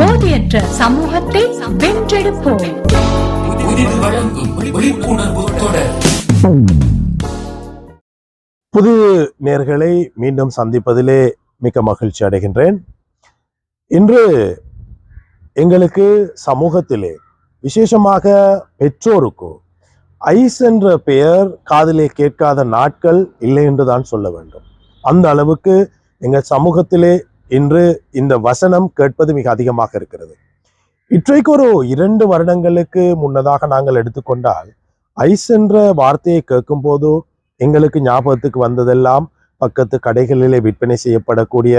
போதையற்ற சமூகத்தை வென்றெடுப்போம். புது நேர்களை மீண்டும் சந்திப்பதிலே மிக்க மகிழ்ச்சி அடைகின்றேன். இன்று எங்களுக்கு சமூகத்திலே விசேஷமாக பெற்றோருக்கு ஐஸ் என்ற பெயர் காதிலே கேட்காத நாட்கள் இல்லை என்று தான் சொல்ல வேண்டும். அந்த அளவுக்கு எங்கள் சமூகத்திலே இன்று இந்த வசனம் கேட்பது மிக அதிகமாக இருக்கிறது. இன்றைக்கு ஒரு இரண்டு வருடங்களுக்கு முன்னதாக நாங்கள் எடுத்துக்கொண்டால் ஐஸ் என்ற வார்த்தையை கேட்கும்போது எங்களுக்கு ஞாபகத்துக்கு வந்ததெல்லாம் பக்கத்து கடைகளிலே விற்பனை செய்யப்படக்கூடிய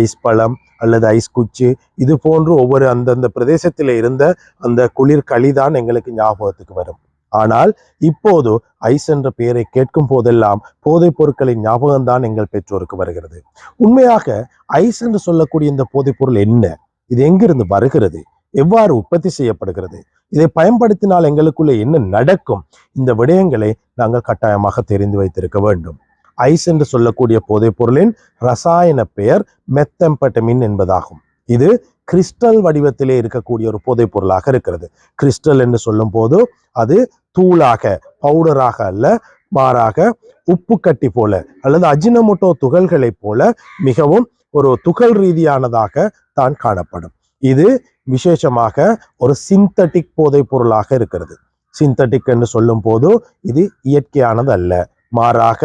ஐஸ் பழம் அல்லது ஐஸ் குச்சி இது போன்று ஒவ்வொரு அந்தந்த பிரதேசத்தில் இருந்த அந்த குளிர் களி தான் எங்களுக்கு ஞாபகத்துக்கு வரும். ஆனால் இப்போது ஐஸ் என்ற பெயரை கேட்கும் போதெல்லாம் போதைப் பொருட்களின் ஞாபகம்தான் எங்கள் பெற்றோருக்கு வருகிறது. உண்மையாக ஐஸ் என்று சொல்லக்கூடிய இந்த போதைப் பொருள் என்ன? இது எங்கிருந்து வருகிறது? எவ்வாறு உற்பத்தி செய்யப்படுகிறது? இதை பயன்படுத்தினால் எங்களுக்குள்ளே என்ன நடக்கும்? இந்த விடயங்களை நாங்கள் கட்டாயமாக தெரிந்து வைத்திருக்க வேண்டும். ஐஸ் என்று சொல்லக்கூடிய போதைப் பொருளின் ரசாயன பெயர் மெத்தம்பட்டமின் என்பதாகும். இது கிறிஸ்டல் வடிவத்திலே இருக்கக்கூடிய ஒரு போதைப் பொருளாக இருக்கிறது. கிறிஸ்டல் என்று சொல்லும் போது அது தூளாக பவுடராக அல்ல மாறாக உப்பு கட்டி போல அல்லது அஜினமோட்டோ துகள்களைப் போல மிகவும் ஒரு துகள் ரீதியானதாக தான் காணப்படும். இது விசேஷமாக ஒரு சிந்தட்டிக் போதைப் பொருளாக இருக்கிறது. சிந்தட்டிக் என்று சொல்லும் போது இது இயற்கையானது அல்ல மாறாக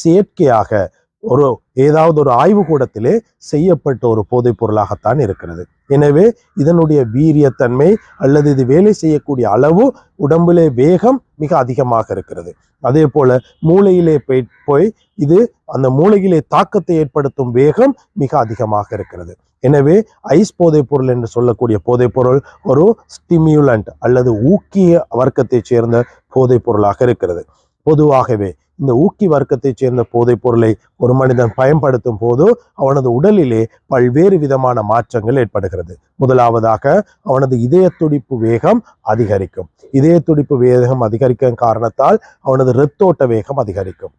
செயற்கையாக ஒரு ஏதாவது ஒரு ஆய்வு கூடத்திலே செய்யப்பட்ட ஒரு போதைப் பொருளாகத்தான் இருக்கிறது. எனவே இதனுடைய வீரியத்தன்மை அல்லது இது வேலை செய்யக்கூடிய அளவு உடம்பிலே வேகம் மிக அதிகமாக இருக்கிறது. அதே போல மூளையிலே போய் போய் இது அந்த மூளையிலே தாக்கத்தை ஏற்படுத்தும் வேகம் மிக அதிகமாக இருக்கிறது. எனவே ஐஸ் போதைப் பொருள் என்று சொல்லக்கூடிய போதைப் பொருள் ஒரு ஸ்டிமியுலண்ட் அல்லது ஊக்கிய வர்க்கத்தைச் சேர்ந்த போதைப் பொருளாக இருக்கிறது. பொதுவாகவே இந்த ஊக்கி வர்க்கத்தைச் சேர்ந்த போதைப் பொருளை ஒரு மனிதன் பயன்படுத்தும் போது அவனது உடலிலே பல்வேறு விதமான மாற்றங்கள் ஏற்படுகிறது. முதலாவதாக அவனது இதய துடிப்பு வேகம் அதிகரிக்கும். இதய துடிப்பு வேகம் அதிகரிக்கும் காரணத்தால் அவனது இரத்தோட்ட வேகம் அதிகரிக்கும்.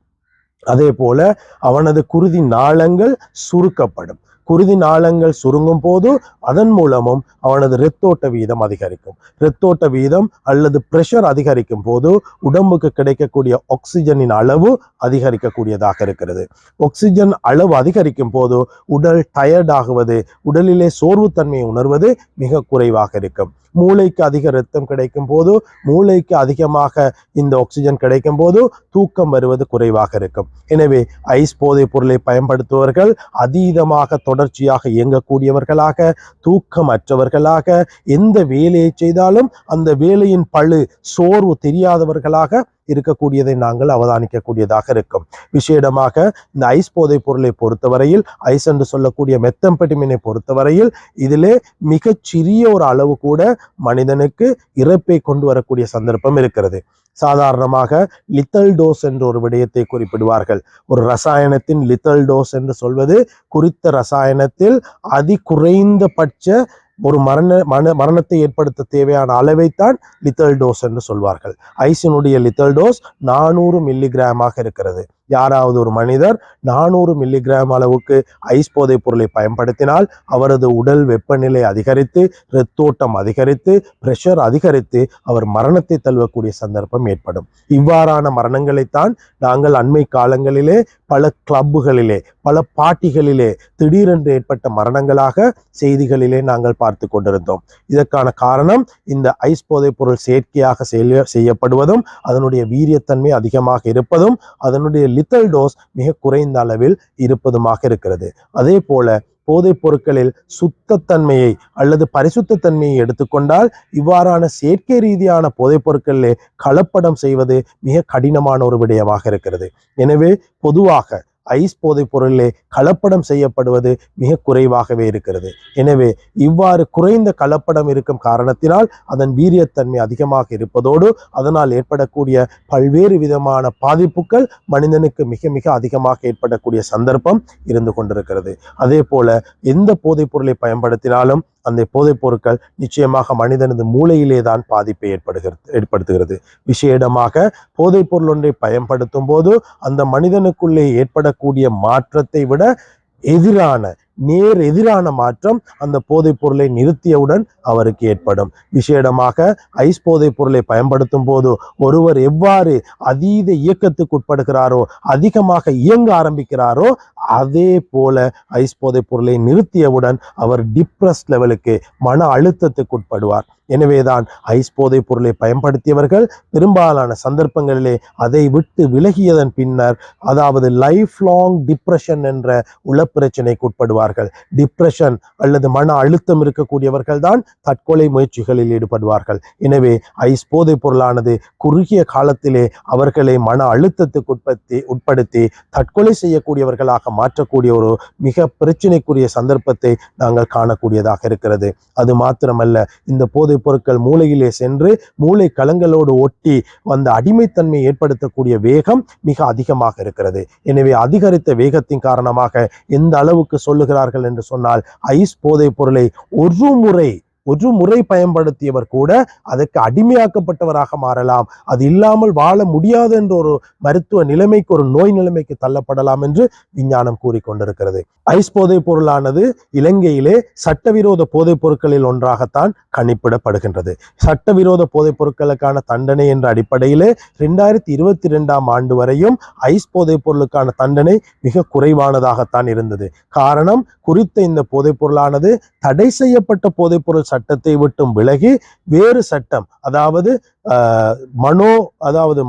அதே போல அவனது குருதி நாளங்கள் சுருக்கப்படும். குருதி நாளங்கள் சுருங்கும் போது அதன் மூலமும் அவனது இரத்தோட்ட வீதம் அதிகரிக்கும். இரத்தோட்ட வீதம் அல்லது பிரஷர் அதிகரிக்கும் போது உடம்புக்கு கிடைக்கக்கூடிய ஆக்சிஜனின் அளவு அதிகரிக்கக்கூடியதாக இருக்கிறது. ஆக்சிஜன் அளவு அதிகரிக்கும் போது உடல் டயர்ட் ஆகுவது உடலிலே சோர்வுத்தன்மையை உணர்வது மிக குறைவாக இருக்கும். மூளைக்கு அதிக ரத்தம் கிடைக்கும் போது மூளைக்கு அதிகமாக இந்த ஆக்சிஜன் கிடைக்கும் போது தூக்கம் வருவது குறைவாக இருக்கும். எனவே ஐஸ் போதைப் பொருளை பயன்படுத்துபவர்கள் அதீதமாக தொடர்ச்சியாக இயங்கக்கூடியவர்களாக தூக்கமற்றவர்களாக எந்த வேலையை செய்தாலும் அந்த வேலையின் பழு சோர்வு தெரியாதவர்களாக இருக்கக்கூடியதை நாங்கள் அவதானிக்கக்கூடியதாக இருக்கும். விசேடமாக இந்த ஐஸ் போதைப் பொருளை பொறுத்தவரையில் ஐஸ் என்று சொல்லக்கூடிய மெத்தம்பெட்டிமினை பொறுத்தவரையில் இதிலே மிகச் சிறிய ஒரு அளவு கூட மனிதனுக்கு இறப்பை கொண்டு வரக்கூடிய சந்தர்ப்பம் இருக்கிறது. சாதாரணமாக லித்தல் டோஸ் என்ற ஒரு விடயத்தை குறிப்பிடுவார்கள். ஒரு ரசாயனத்தின் லித்தல் டோஸ் என்று சொல்வது குறித்த ரசாயனத்தில் அதி குறைந்தபட்ச ஒரு மரண மன மரணத்தை ஏற்படுத்த தேவையான அளவைத்தான் லித்தல் டோஸ் என்று சொல்வார்கள். ஐசினுடைய லித்தல் டோஸ் நானூறு மில்லிகிராமாக இருக்கிறது. யாராவது ஒரு மனிதர் நானூறு மில்லிகிராம் அளவுக்கு ஐஸ் போதைப் பொருளை பயன்படுத்தினால் அவரது உடல் வெப்பநிலை அதிகரித்து இரத்தோட்டம் அதிகரித்து பிரஷர் அதிகரித்து அவர் மரணத்தை தழுவக்கூடிய சந்தர்ப்பம் ஏற்படும். இவ்வாறான மரணங்களைத்தான் நாங்கள் அண்மை காலங்களிலே பல கிளப்புகளிலே பல பாட்டிகளிலே திடீரென்று ஏற்பட்ட மரணங்களாக செய்திகளிலே நாங்கள் பார்த்து கொண்டிருந்தோம். இதற்கான காரணம் இந்த ஐஸ் போதைப் பொருள் செயற்கையாக செய்யப்படுவதும் அதனுடைய வீரியத்தன்மை அதிகமாக இருப்பதும் அதனுடைய லித்தல் டோஸ் மிக குறைந்த அளவில் இருப்பதுமாக இருக்கிறது. அதே போல போதைப் பொருட்களில் சுத்தத்தன்மையை அல்லது பரிசுத்தன்மையை எடுத்துக்கொண்டால் இவ்வாறான செயற்கை ரீதியான போதைப் பொருட்களிலே கலப்படம் செய்வது மிக கடினமான ஒரு விடயமாக இருக்கிறது. எனவே பொதுவாக ஐஸ் போதைப் பொருளிலே கலப்படம் செய்யப்படுவது மிக குறைவாகவே இருக்கிறது. எனவே இவ்வாறு குறைந்த கலப்படம் இருக்கும் காரணத்தினால் அதன் வீரியத்தன்மை அதிகமாக இருப்பதோடு அதனால் ஏற்படக்கூடிய பல்வேறு விதமான பாதிப்புகள் மனிதனுக்கு மிக மிக அதிகமாக ஏற்படக்கூடிய சந்தர்ப்பம் இருந்து கொண்டிருக்கிறது. அதே போல எந்த போதைப் பொருளை பயன்படுத்தினாலும் அந்த போதைப் பொருட்கள் நிச்சயமாக மனிதனது மூளையிலே தான் பாதிப்பை ஏற்படுகிறது ஏற்படுத்துகிறது. விசேடமாக போதைப் பொருள் ஒன்றை பயன்படுத்தும் போது அந்த மனிதனுக்குள்ளே ஏற்படக்கூடிய மாற்றத்தை விட எதிரான நேர் எதிரான மாற்றம் அந்த போதைப் பொருளை நிறுத்தியவுடன் அவருக்கு ஏற்படும். விசேடமாக ஐஸ் போதைப் பொருளை பயன்படுத்தும் போது ஒருவர் எவ்வாறு அதீத இயக்கத்துக்கு உட்படுகிறாரோ அதிகமாக இயங்க ஆரம்பிக்கிறாரோ அதே போல ஐஸ் போதைப் பொருளை நிறுத்தியவுடன் அவர் டிப்ரஸ் லெவலுக்கு மன அழுத்தத்துக்கு உட்படுவார். எனவேதான் ஐஸ் போதைப் பொருளை பயன்படுத்தியவர்கள் பெரும்பாலான சந்தர்ப்பங்களிலே அதை விட்டு விலகியதன் பின்னர் அதாவது லைஃப் லாங் டிப்ரெஷன் என்ற உளப்பிரச்சனைக்கு ஈடுபடுவார்கள். டிப்ரெஷன் அல்லது மன அழுத்தம் இருக்கக்கூடியவர்கள் தான் தற்கொலை முயற்சிகளில் ஈடுபடுவார்கள். எனவே ஐஸ் போதைப் பொருளானது குறுகிய காலத்திலே அவர்களை மன அழுத்தத்துக்கு உட்படுத்தி உட்படுத்தி தற்கொலை செய்யக்கூடியவர்களாக மாற்றக்கூடிய ஒரு மிக பிரச்சனைக்குரிய சந்தர்ப்பத்தை நாங்கள் காணக்கூடியதாக இருக்கிறது. அது மாத்திரமல்ல இந்த போதைப் பொருட்கள் மூளையிலே சென்று மூளை கலங்களோடு ஒட்டி வந்த அடிமைத்தன்மை ஏற்படுத்தக்கூடிய வேகம் மிக அதிகமாக இருக்கிறது. எனவே அதிகரித்த வேகத்தின் காரணமாக எந்த அளவுக்கு சொல்லுகிற சொல்லுகிறார்கள் என்று சொன்னால் ஐஸ் போதைப் பொருளை ஒரு முறை ஒரு முறை பயன்படுத்தியவர் கூட அதற்கு அடிமையாக்கப்பட்டவராக மாறலாம். அது இல்லாமல் வாழ முடியாது என்ற ஒரு மருத்துவ நிலைமைக்கு ஒரு நோய் நிலைமைக்கு தள்ளப்படலாம் என்று விஞ்ஞானம் கூறிக்கொண்டிருக்கிறது. ஐஸ் போதைப் பொருளானது இலங்கையிலே சட்டவிரோத போதைப் பொருட்களில் ஒன்றாகத்தான் கணிப்பிடப்படுகின்றது. சட்டவிரோத போதைப் பொருட்களுக்கான தண்டனை என்ற அடிப்படையிலே ரெண்டாயிரத்தி இருபத்தி ரெண்டாம் ஆண்டு வரையும் ஐஸ் போதைப் பொருளுக்கான தண்டனை மிக குறைவானதாகத்தான் இருந்தது. காரணம் குறித்த இந்த போதைப் பொருளானது தடை செய்யப்பட்ட போதைப்பொருள் சட்டத்தை விட்டும் விலகி வேறு சட்டம் அதாவது ஆஹ், மனோ அதாவது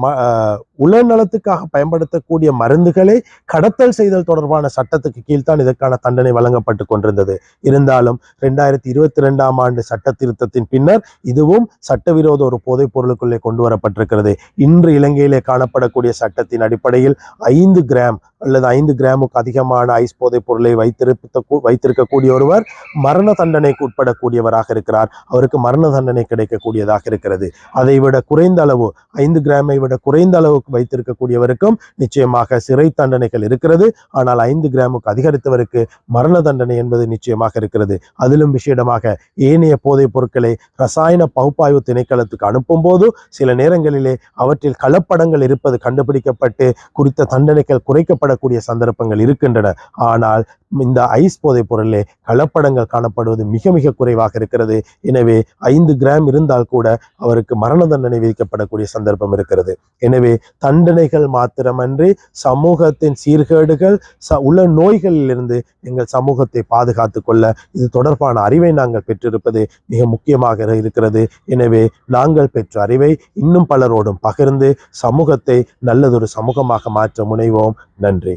ம- நலத்துக்காக உளநலத்துக்காக பயன்படுத்தக்கூடிய மருந்துகளை கடத்தல் செய்தல் தொடர்பான சட்டத்துக்கு கீழ்தான் இதற்கான தண்டனை வழங்கப்பட்டு கொண்டிருந்தது. இருந்தாலும் ரெண்டாயிரத்தி இருபத்தி ரெண்டாம் ஆண்டு சட்ட திருத்தத்தின் பின்னர் இதுவும் சட்டவிரோத ஒரு போதைப் பொருளுக்குள்ளே கொண்டு வரப்பட்டிருக்கிறது. இன்று இலங்கையிலே காணப்படக்கூடிய சட்டத்தின் அடிப்படையில் ஐந்து கிராம் அல்லது ஐந்து கிராமுக்கு அதிகமான ஐஸ் போதைப் பொருளை வைத்திருத்த வைத்திருக்கக்கூடிய ஒருவர் மரண தண்டனைக்கு உட்படக்கூடியவராக இருக்கிறார். அவருக்கு மரண தண்டனை கிடைக்கக்கூடியதாக இருக்கிறது. அதை விட குறைந்த அளவு ஐந்து கிராமை விட குறைந்த அளவுக்கு வைத்திருக்கக்கூடியவருக்கும் நிச்சயமாக சிறை தண்டனைகள் இருக்கிறது. ஆனால் ஐந்து கிராமுக்கு அதிகரித்தவருக்கு மரண தண்டனை என்பது நிச்சயமாக இருக்கிறது. அதிலும் விஷயமாக ஏனைய போதைப் பொருட்களை ரசாயன பகுப்பாய்வு திணைக்களத்துக்கு அனுப்பும் போது சில நேரங்களிலே அவற்றில் கலப்படங்கள் இருப்பது கண்டுபிடிக்கப்பட்டு குறித்த தண்டனைகள் குறைக்கப்படக்கூடிய சந்தர்ப்பங்கள் இருக்கின்றன. ஆனால் இந்த ஐஸ் போதைப் பொருளிலே கலப்படங்கள் காணப்படுவது மிக மிக குறைவாக இருக்கிறது. எனவே ஐந்து கிராம் இருந்தால் கூட அவருக்கு மரண தண்டனை விதிக்கப்படக்கூடிய சந்தர்ப்பம் இருக்கிறது. எனவே தண்டனைகள் மாத்திரமன்றி சமூகத்தின் சீர்கேடுகள் ச உள்ள நோய்களிலிருந்து எங்கள் சமூகத்தை பாதுகாத்து கொள்ள இது தொடர்பான அறிவை நாங்கள் பெற்றிருப்பது மிக முக்கியமாக இருக்கிறது. எனவே நாங்கள் பெற்ற அறிவை இன்னும் பலரோடும் பகிர்ந்து சமூகத்தை நல்லதொரு சமூகமாக மாற்ற முனைவோம். நன்றி.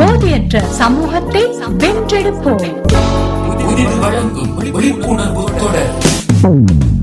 போதையற்ற சமூகத்தை வென்றெடுப்போம். வழங்கும் விழிப்புணர்வு தொடர்.